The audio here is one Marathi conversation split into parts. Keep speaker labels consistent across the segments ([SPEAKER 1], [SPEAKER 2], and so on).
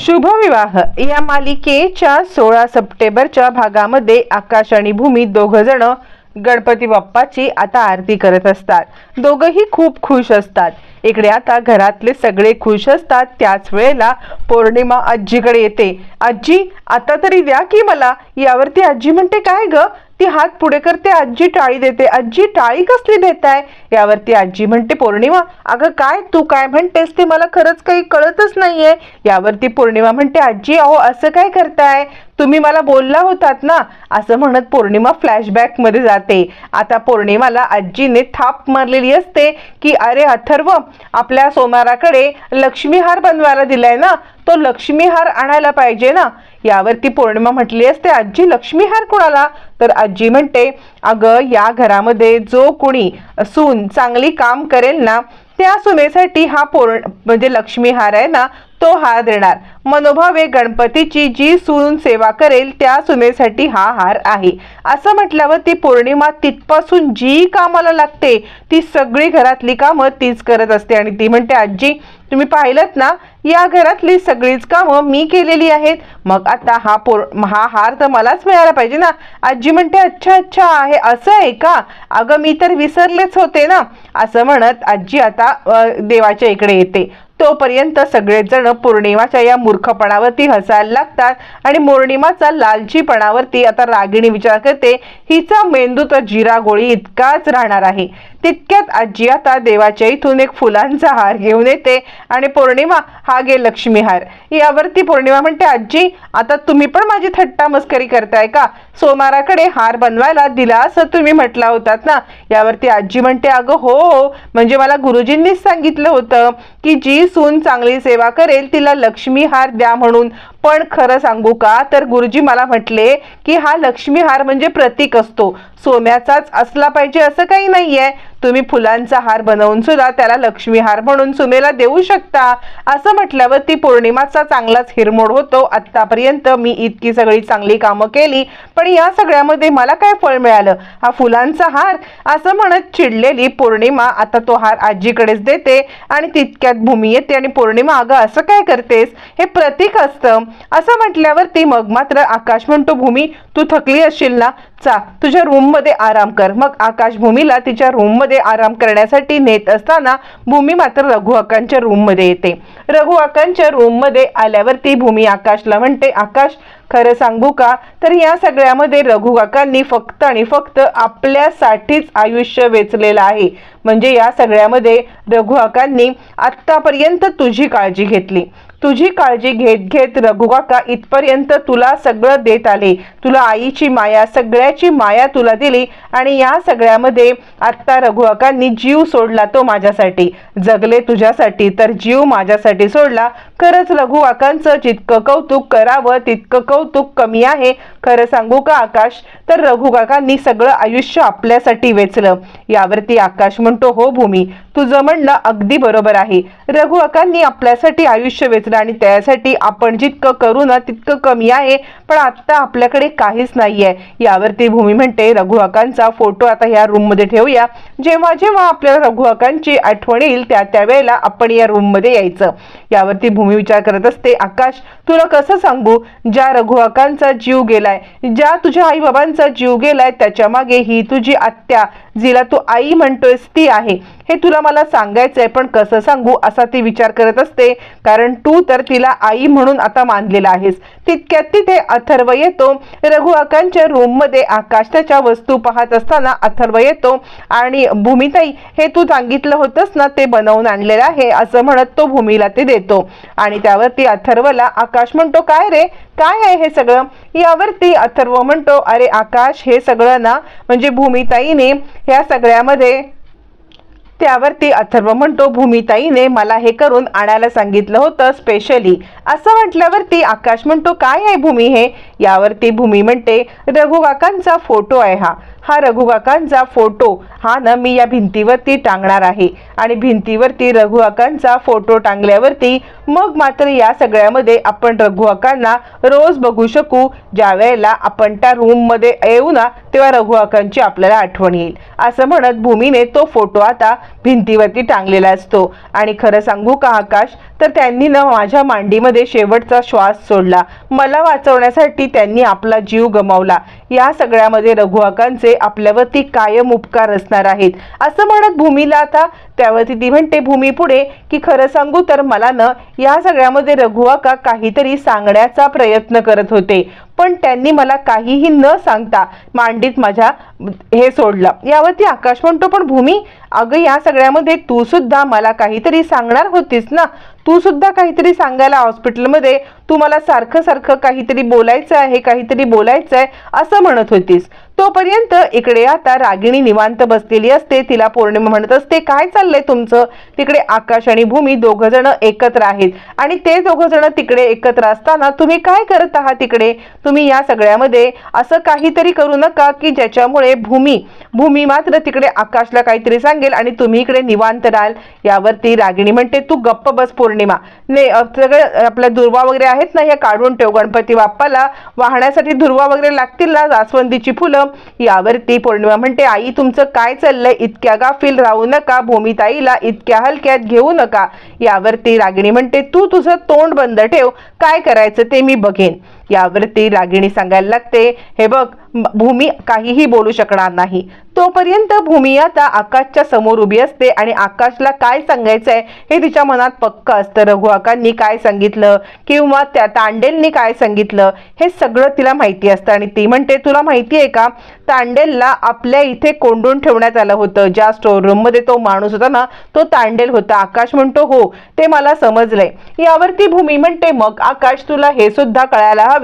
[SPEAKER 1] शुभविवाह. या मालिकेच्या सोळा सप्टेंबरच्या भागामध्ये आकाश आणि भूमी दोघं जण गणपती बाप्पाची आता आरती करत असतात. दोघंही खूप खुश असतात. इकडे आता घरातले सगळे खुश असतात. त्याच वेळेला पौर्णिमा आजीकडे येते. आजी आता तरी द्या की मला. यावरती आजी म्हणते काय ग? ती हात पुढे करते आजी टाळी देते. आजी टाळी कसली देताय? यावरती आजी म्हणते पौर्णिमा अगं काय तू काय म्हणतेस ते मला खरंच काही कळतच नाहीये. यावरती पौर्णिमा म्हणते आजी अहो असं काय करताय? तुम्ही मला बोलला होतात ना असं म्हणत पौर्णिमा फ्लॅशबॅकमध्ये जाते. आता पौर्णिमाला आजीने थाप मारलेली असते की अरे अथर्व आपल्या सोमाराकडे लक्ष्मीहार बनवायला दिलाय ना तो लक्ष्मीहार आणायला पाहिजे ना. यावरती पौर्णिमा म्हटली असते आजी लक्ष्मीहार कोणाला? तर आजी म्हणते अगं या घरामध्ये जो कोणी सून चांगली काम करेल ना त्या सुनेसाठी हा पौर्ण म्हणजे लक्ष्मीहार आहे ना तो हार देणार. मनोभावे गणपतीची जी सून सेवा करेल त्या सुनेसाठी हा हार आहे. असं म्हटल्यावर ती पौर्णिमा तिथपासून जी कामाला लागते ती सगळी घरातली कामं तीच करत असते. आणि ती म्हणते आजी तुम्ही पाहिलं ना या घरातली सगळीच कामं मी केलेली आहेत. मग आता हा पोर हा हार तर मलाच मिळाला पाहिजे ना. आजी म्हणते अच्छा अच्छा आहे असं आहे का? अगं मी तर विसरलेच होते ना. असं म्हणत आजी आता देवाच्या इकडे येते. तोपर्यंत सगळेजण पौर्णिमाच्या या मूर्खपणावरती हसायला लागतात आणि पौर्णिमाचा लालचीपणावरती आता रागिणी विचार करते हिचा मेंदू तर जिरा गोळी इतकाच राहणार आहे. तितक्यात आजी आता देवाच्या इथून एक फुलांचा हार घेऊन येते आणि पौर्णिमा हा गे लक्ष्मी हार. यावरती पौर्णिमा म्हणते आजी आता तुम्ही पण माझी थट्टा मस्करी करताय का? सोमाराकडे हार बनवायला दिला असं तुम्ही म्हटला होतात ना? यावरती आजी म्हणते अगं हो हो म्हणजे मला गुरुजींनीच सांगितलं होतं की जी सून चांगली सेवा करेल तिला लक्ष्मी हार द्या म्हणून. पण खरं सांगू का? तर गुरुजी मला म्हटले की हा लक्ष्मी हार म्हणजे प्रतीक असतो. सोन्याचाच असला पाहिजे असं काही नाहीये. तुम्ही फुलांचा हार बनवून सुद्धा त्याला लक्ष्मी हार म्हणून सुनेला देऊ शकता. असं म्हटल्यावर ती पौर्णिमाचा चांगलाच हिरमोड होतो. आत्तापर्यंत मी इतकी सगळी चांगली कामं केली पण या सगळ्यामध्ये मला काय फळ मिळालं? हा फुलांचा हार? असं म्हणत चिडलेली पौर्णिमा आता तो हार आजीकडेच देते आणि तितक्यात भूमी येते आणि पौर्णिमा अगं असं काय करतेस? हे प्रतीक असतं. असं म्हटल्यावर ती मग मात्र आकाश म्हणतो भूमी तू थकली असशील ना? चा तुझ्या रूममध्ये आराम कर. मग आकाश भूमीला तिच्या रूममध्ये आराम करण्यासाठी नेत असताना भूमी मात्र रघु अक्कांच्या रूममध्ये येते. रघु अक्कांच्या रूममध्ये आल्यावरती भूमी आकाशला म्हणते आकाश खरं सांगू का? तर या सगळ्यामध्ये रघुकाकांनी फक्त आणि फक्त आपल्यासाठीच आयुष्य वेचलेलं आहे. म्हणजे या सगळ्यामध्ये रघुआकांनी आत्तापर्यंत तुझी काळजी घेतली. तुझी काळजी घेत घेत रघु काका इथपर्यंत तुला सगळं देत आले. तुला आईची माया सगळ्याची माया तुला दिली आणि या सगळ्यामध्ये आत्ता रघुकाकांनी जीव सोडला तो माझ्यासाठी. जगले तुझ्यासाठी तर जीव माझ्यासाठी सोडला. खरंच रघु जितकं कौतुक करावं तितकं कौतुक कमी आहे. खरं सांगू का आकाश? तर रघु काकांनी सगळं आयुष्य आपल्यासाठी वेचलं. यावरती आकाश म्हणतो हो भूमी तुझं म्हणणं अगदी बरोबर आहे. रघु काकांनी आपल्यासाठी आयुष्य वेचलं आणि त्यासाठी आपण जितकं करू ना तितकं कमी आहे. पण आत्ता आपल्याकडे काहीच नाही आहे यावरती भूमी म्हणते रघु काकांचा फोटो आता या रूममध्ये ठेवूया. जेव्हा जेव्हा आपल्याला रघु काकांची आठवण येईल त्या त्यावेळेला आपण या रूममध्ये यायचं. यावरती भूमी विचार करत असते. आकाश तुला कसं सांगू? ज्या रघुवाकांचा जीव गेलाय ज्या तुझ्या आई बाबांचा जीव गेलाय त्याच्यामागे ही तुझी आत्या जिला तू आई म्हणतोयस ती आहे. हे तुला मला सांगायचंय पण कसं सांगू? असा ती विचार करत असते. कारण तू तर तिला आई म्हणून आता मानलेला आहेस. तितक्यात तिथे अथर्व येतो. रघु अकांच्या रूममध्ये आकाश त्याच्या वस्तू पाहत असताना अथर्व येतो. आणि भूमिताई हे तू सांगितलं होतंस ना ते बनवून आणलेलं आहे असं म्हणत तो भूमीला ते देतो. आणि त्यावरती अथर्वला आकाश म्हणतो काय रे? काय आहे हे सगळं? यावरती अथर्व म्हणतो अरे आकाश हे सगळं ना म्हणजे भूमिताईने ह्या सगळ्यामध्ये त्यावरती अथर्व म्हणतो भूमिताईने मला हे करून आणायला सांगितलं होतं स्पेशली असं म्हटल्यावरती आकाश म्हणतो काय आहे भूमी हे? यावरती भूमी म्हणते रघुकाकांचा फोटो आहे हा. हा रघुकाकांचा फोटो. हा ना मी या भिंतीवरती टांगणार आहे. आणि भिंतीवरती रघुकाकांचा फोटो टांगल्यावरती मग मात्र या सगळ्यामध्ये आपण रघुआकांना रोज बघू शकू. ज्या वेळेला आपण त्या रूममध्ये येऊ ना तेव्हा रघुआकांची आपल्याला आठवण येईल. असं म्हणत भूमीने तो फोटो आता भिंतीवरती टांगलेला असतो. आणि खरं सांगू का आकाश? तर त्यांनी ना माझ्या मांडीमध्ये शेवटचा श्वास सोडला. मला वाचवण्यासाठी त्यांनी आपला जीव गमावला. या सगळ्यामध्ये रघुआकांचे आपल्यावरती कायम उपकार असणार आहेत. असं म्हणत भूमीला आता त्यावरती ती म्हणते भूमी पुढे की खरं सांगू तर मला न या सगळ्यामध्ये रघुआका काहीतरी सांगण्याचा प्रयत्न करत होते. पण त्यांनी मला काहीही न सांगता मांडीत माझ्या हे सोडलं. यावरती आकाश म्हणतो पण भूमी अगं या सगळ्यामध्ये तू सुद्धा मला काहीतरी सांगणार होतीस ना? तू सुद्धा काहीतरी सांगायला हॉस्पिटलमध्ये तू मला सारखं सारखं काहीतरी बोलायचं आहे काहीतरी बोलायचं आहे असं म्हणत होतीस. तोपर्यंत इकडे आता रागिणी निवांत बसलेली असते. तिला पौर्णिमा म्हणत असते. काय चाललंय तुमचं? तिकडे आकाश आणि भूमी दोघ जण एकत्र आहेत. आणि ते दोघ जण तिकडे एकत्र असताना तुम्ही काय करत आहात तिकडे? तुम्ही या सगळ्यामध्ये असं काहीतरी करू नका की ज्याच्यामुळे भूमी भूमी मात्र तिकडे आकाशला काहीतरी सांगेल आणि तुम्ही इकडे निवांत राहाल. यावरती रागिणी म्हणते तू गप्प बस पौर्णिमा. ने सगळं सगळे आपल्या दुर्वा वगैरे आहेत ना या काढून ठेव. गणपती बाप्पाला वाहण्यासाठी दुर्वा वगैरे लागतील ना? जास्वंदीची फुलं. यावरती पौर्णिमा म्हणते आई तुमचं काय चाललंय? इतक्या गाफील राहू नका भूमिताईला इतक्या हलक्यात घेऊ नका. यावरती रागिणी म्हणते तू तुझं तोंड बंद ठेव काय करायचं ते मी बघेन. यावरती रागिणी सांगायला लागते. हे बघ भूमी काहीही बोलू शकणार नाही. तोपर्यंत भूमी आता आकाशच्या समोर उभी असते आणि आकाशला काय सांगायचं आहे हे तिच्या मनात पक्क असतं. रघुआकांनी काय सांगितलं किंवा त्या तांडेलनी काय सांगितलं हे सगळं तिला माहिती असतं. आणि ती म्हणते तुला माहिती आहे का तांडेलला आपल्या इथे कोंडून ठेवण्यात आलं होतं. ज्या स्टोर रूममध्ये तो माणूस होता ना तो तांडेल होता. आकाश म्हणतो हो ते मला समजलंय. यावरती भूमी म्हणते मग आकाश तुला हे सुद्धा कळायला हवं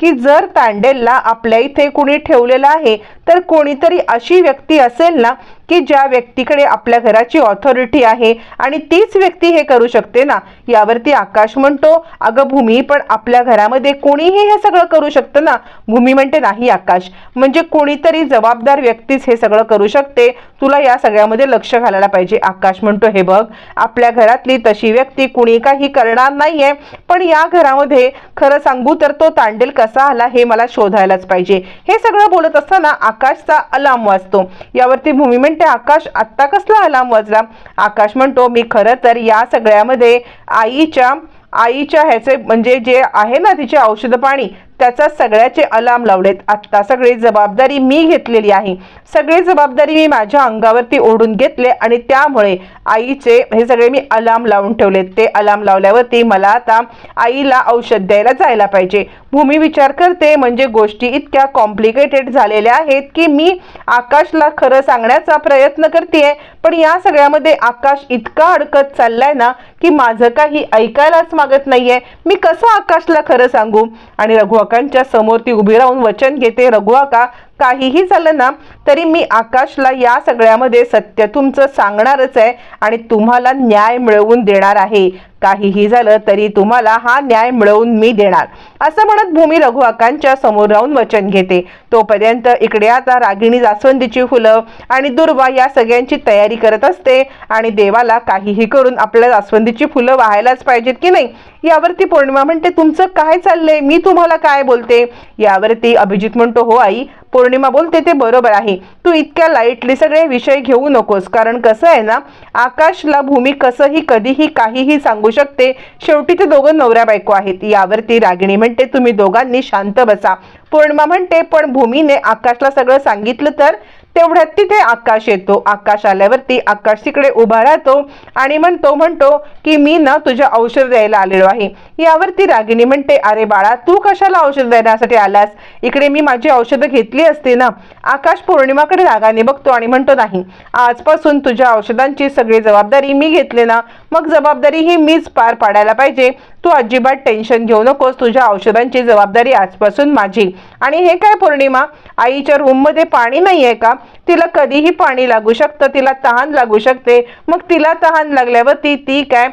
[SPEAKER 1] की जर तांडेलला आपल्या इथे कुणी ठेवलेलं आहे तर कोणीतरी अशी व्यक्ती असेल ना की ज्या व्यक्तीकडे आपल्या घराची ऑथॉरिटी आहे आणि तीच व्यक्ती हे करू शकते ना यावरती आकाश म्हणतो अगं भूमी पण आपल्या घरामध्ये कोणीही हे सगळं करू शकतं ना? भूमी म्हणते नाही आकाश. म्हणजे कोणीतरी जबाबदार व्यक्तीच हे सगळं करू शकते. तुला या सगळ्यामध्ये लक्ष घालायला पाहिजे. आकाश म्हणतो हे बघ आपल्या घरातली तशी व्यक्ती कुणी काही करणार नाहीये. पण या घरामध्ये खरं सांगू तर तो तांडेल कसा आला हे मला शोधायलाच पाहिजे. हे सगळं बोलत असताना आकाशचा अलाम वाजतो. यावरती भूमी म्हणते आकाश आत्ता कसला अलाम वाजला? आकाश म्हणतो मी खरं तर या सगळ्यामध्ये आईच्या आईच्या ह्याचे म्हणजे जे आहे ना तिचे औषध पाणी त्याचा सगळ्याचे अलाम लावलेत. आत्ता सगळी जबाबदारी मी घेतलेली आहे. सगळी जबाबदारी मी माझ्या अंगावरती ओढून घेतले आणि त्यामुळे आईचे हे सगळे मी अलाम लावून ठेवलेत. ते अलाम लावल्यावरती मला आता आईला औषध द्यायला जायला पाहिजे. भूमी विचार करते म्हणजे गोष्टी इतक्या कॉम्प्लिकेटेड झालेल्या आहेत की मी आकाशला खरं सांगण्याचा प्रयत्न करते पण या सगळ्यामध्ये आकाश इतका अडकत चाललाय ना की माझं काही ऐकायलाच मागत नाहीये. मी कसं आकाशला खरं सांगू? आणि रघुआकांच्या समोर ती उभी राहून वचन घेते रघुआका काहीही झालं ना तरी मी आकाशला या सगळ्यामध्ये सत्य तुमचं सांगणारच आहे आणि तुम्हाला न्याय मिळवून देणार आहे. काहीही झालं तरी तुम्हाला हा न्याय मिळवून मी देणार. असं म्हणत भूमी रघुआकांच्या समोर राहून वचन घेते. तोपर्यंत इकडे आता रागिणी जास्वंदीची फुलं आणि दुर्वा या सगळ्यांची तयारी करत असते आणि देवाला काहीही करून आपल्या जास्वंदीची फुलं वाहायलाच पाहिजेत की नाही? यावरती पौर्णिमा म्हणते तुमचं काय चाललंय? मी तुम्हाला काय बोलते? यावरती अभिजित म्हणतो हो आई पौर्णिमा बोलते ते बरोबर आहे. तू इतक्या लाईटली सगळे विषय घेऊ नकोस. कारण कसं आहे ना आकाशला भूमी कसंही कधीही काहीही सांगू शकते. शेवटी ते दोघं नवऱ्या बायको आहेत. यावरती रागिणी म्हणते तुम्ही दोघांनी शांत बसा. पौर्णिमा म्हणते पण भूमीने आकाशला सगळं सांगितलं तर तेवढ्यात तिथे आकाश येतो. आकाश आल्यावरती आकाश तिकडे उभा राहतो आणि म्हणतो म्हणतो की मी ना तुझ्या औषध द्यायला आलेलो आहे. यावरती रागिणी म्हणते अरे बाळा तू कशाला औषध देण्यासाठी आलास? इकडे मी माझी औषधं घेतली असते ना. आकाश पौर्णिमाकडे रागाने बघतो आणि म्हणतो नाही आजपासून तुझ्या औषधांची सगळी जबाबदारी मी घेतली ना. मग जबाबदारी ही मीच पार पाडायला पाहिजे. तू अजिबात टेन्शन घेऊ नकोस. तुझ्या औषधांची जबाबदारी आजपासून माझी. आणि हे काय पौर्णिमा? आईच्या रूममध्ये पाणी नाही आहे का? तिला कधीही पाणी लागू शकतं तिला तहान लागू शकते. मग तिला तहान लागल्यावरती ती काय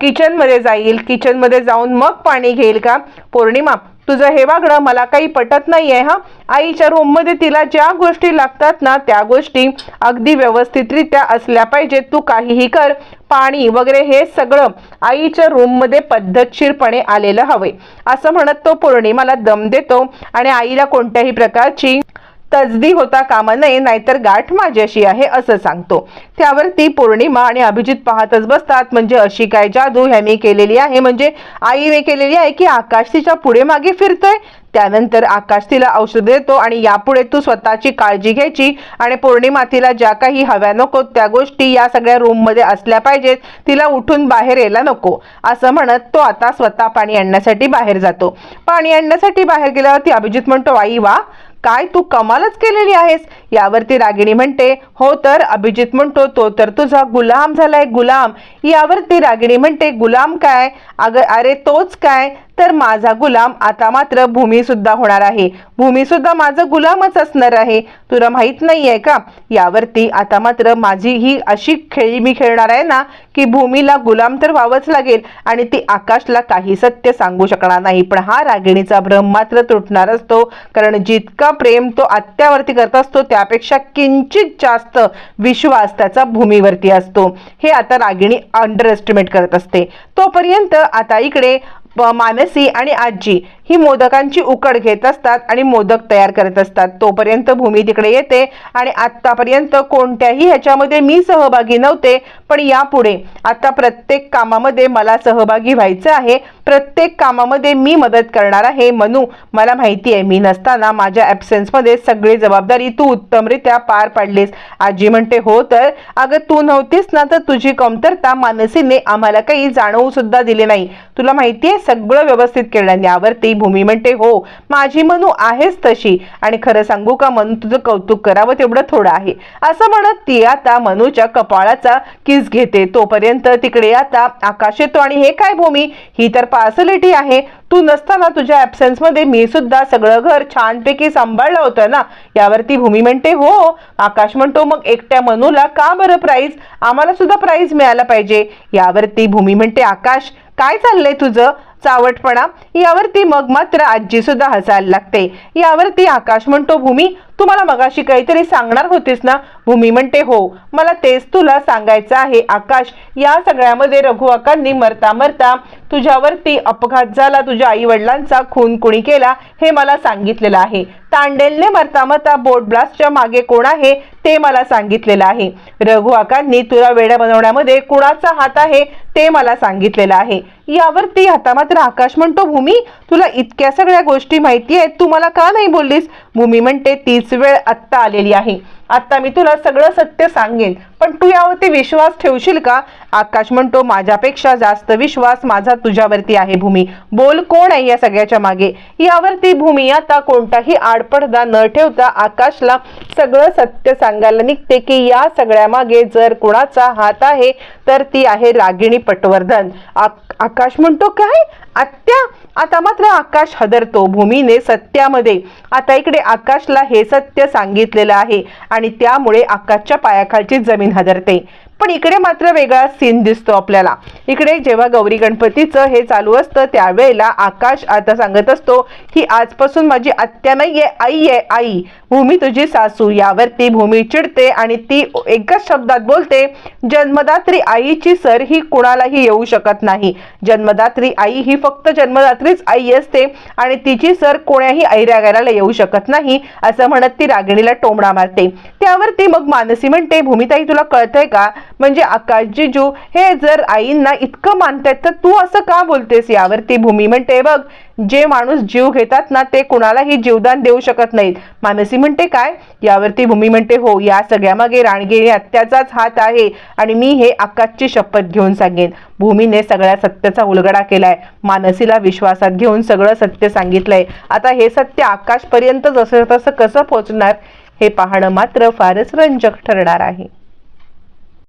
[SPEAKER 1] किचनमध्ये जाईल. किचनमध्ये जाऊन मग पाणी घेईल का? पौर्णिमा तुझं हे वागणं मला काही पटत नाहीये हा? आईच्या रूममध्ये तिला ज्या गोष्टी लागतात ना त्या गोष्टी अगदी व्यवस्थितरित्या असल्या पाहिजेत. तू काहीही कर. पाणी वगैरे हे सगळं आईच्या रूममध्ये पद्धतशीरपणे आलेलं हवे. असं म्हणत तो पौर्णिमाला दम देतो आणि आईला कोणत्याही प्रकारची तजदी होता कामा नये नाहीतर गाठ माझ्याशी आहे असं सांगतो. त्यावर ती पौर्णिमा आणि अभिजित पाहतच बसतात. म्हणजे अशी काय जादू ह्याने केलेली आहे? म्हणजे आईने केलेली आहे की आकाश तिच्या पुढे मागे फिरतोय? त्यानंतर आकाश तिला औषध देतो आणि यापुढे तू स्वतःची काळजी घ्यायची आणि पौर्णिमा तिला ज्या काही हव्या नको त्या गोष्टी या सगळ्या रूममध्ये असल्या पाहिजेत. तिला उठून बाहेर यायला नको. असं म्हणत तो आता स्वतः पाणी आणण्यासाठी बाहेर जातो. पाणी आणण्यासाठी बाहेर गेल्यावरती अभिजित म्हणतो आई वा काय तू कमालच केलेली आहेस? यावरती रागिणी म्हणते हो तर अभिजित म्हणतो तो तर तुझा गुलाम झालाय गुलाम. यावरती रागिणी म्हणते गुलाम काय? अग अरे तोच काय? तर माझा गुलाम आता मात्र भूमी सुद्धा होणार आहे. भूमी सुद्धा माझं गुलामच असणार आहे. तुला माहीत नाहीये का? यावरती आता मात्र माझी ही अशी खेळी मी खेळणार आहे ना की भूमीला गुलाम तर व्हावंच लागेल आणि ती आकाशला काही सत्य सांगू शकणार नाही. पण हा रागिणीचा भ्रम मात्र तुटणार असतो कारण जितका प्रेम तो आत्यावरती करत असतो त्या त्यापेक्षा किंचित जास्त विश्वास त्याचा भूमीवरती असतो. हे आता रागिणी अंडर एस्टिमेट करत असते. तोपर्यंत आता इकडे मानसी आणि आजी ही मोदकांची उकड घेत असतात आणि मोदक तयार करत असतात. तोपर्यंत भूमी तिकडे येते आणि आत्तापर्यंत कोणत्याही ह्याच्यामध्ये मी सहभागी नव्हते पण यापुढे आता प्रत्येक कामामध्ये मला सहभागी व्हायचं आहे. प्रत्येक कामामध्ये मी मदत करणार आहे. मनू मला माहिती आहे मी नसताना माझ्या ॲबसेन्समध्ये सगळी जबाबदारी तू उत्तमरित्या पार पाडलीस. आजी म्हणते हो तर अगं तू नव्हतीस ना तर तुझी कमतरता मानसीने आम्हाला काही जाणवू सुद्धा दिले नाही. तुला माहिती आहे सगळं व्यवस्थित केलं यावरती भूमी म्हणते हो माझी मनू आहेच तशी. आणि खरं सांगू का मनू तुझं कौतुक करावं तेवढं थोडं आहे. असं म्हणत ती आता मनूच्या कपाळाचा किस घेते. तोपर्यंत तिकडे आता आकाश येतो. आणि हे काय भूमी? ही तर पार्सलिटी आहे. तू नसताना तुझ्या ॲब्सेन्समध्ये मी सुद्धा सगळं घर छानपैकी सांभाळलं होतं ना? यावरती भूमी म्हणते हो. आकाश म्हणतो मग एकट्या मनूला का बरं प्राईज आम्हाला सुद्धा प्राईज मिळाला पाहिजे. यावरती भूमी म्हणते आकाश काय चाललंय तुझं? चावटपणा यावरती मग मात्र आजी सुद्धा हसायला लागते. यावरती आकाश म्हणतो भूमी तू मला मगाशी काहीतरी सांगणार होतीस ना? भूमी म्हणते हो मला तेच तुला सांगायचं आहे आकाश. या सगळ्यामध्ये रघु मरता मरता तुझ्यावरती अपघात झाला तुझ्या आई वडिलांचा खून कुणी केला हे मला सांगितलेलं आहे. तांडेलने मरता मरता बोट ब्लास्टच्या मागे कोण आहे ते मला सांगितलेलं आहे. रघु तुला वेड्या बनवण्यामध्ये कुणाचा हात आहे ते मला सांगितलेलं आहे. यावरती आता मात्र आकाश म्हणतो भूमी तुला इतक्या सगळ्या गोष्टी माहिती आहेत तू मला का नाही बोललीस? भूमी म्हणते तीच वेळ आत्ता आलेली आहे. आता मी तुला सगळं सत्य सांगेन. पण तू यावरती विश्वास ठेवशील का? आकाश म्हणतो माझ्यापेक्षा जास्त विश्वास माझा तुझ्यावरती आहे भूमी. बोल कोण आहे या सगळ्याच्या मागे? यावरती भूमी आता कोणताही आडपडदा न ठेवता आकाशला सगळं सत्य सांगायला निघते की या सगळ्या मागे जर कुणाचा हात आहे तर ती आहे रागिणी पटवर्धन. आकाश म्हणतो काय? आत्या? आता मात्र आकाश हदरतो भूमीने सत्यामध्ये. आता इकडे आकाशला हे सत्य सांगितलेलं आहे आणि त्यामुळे आकाशच्या पायाखालची जमीन हदरते. पण इकडे मात्र वेगळा सीन दिसतो आपल्याला. इकडे जेव्हा गौरी गणपतीचं हे चालू असतं त्यावेळेला आकाश आता सांगत असतो की आजपासून माझी आत्या नाहीये आई आहे आई. भूमी तुझी सासू. यावरती भूमी चिडते आणि ती एकच शब्दात बोलते जन्मदात्री आईची सर ही कुणालाही येऊ शकत नाही. जन्मदात्री आई ही फक्त जन्मदात्रीच आई असते आणि तिची सर कोण्याही ऐरागायला येऊ शकत नाही असं म्हणत ती रागिणीला टोमडा मारते. त्यावरती मग मानसी म्हणते भूमिताई तुला कळतंय का? म्हणजे आकाश जिजू हे जर आईंना इतकं मानतायत तर तू असं का बोलतेस यावरती भूमी? म्हणते बघ जे माणूस जीव घेतात ना ते कुणालाही जीवदान देऊ शकत नाहीत. मानसी म्हणते काय? यावरती भूमी म्हणते हो या सगळ्यामागे राणगिरी हत्याचाच हात आहे आणि मी हे आकाशची शपथ घेऊन सांगेन. भूमीने सगळ्या सत्याचा उलगडा केलाय. मानसीला विश्वासात घेऊन सगळं सत्य सांगितलंय. आता हे सत्य आकाशपर्यंत जसं तसं कसं पोहोचणार हे पाहणं मात्र फारच रंजक ठरणार आहे.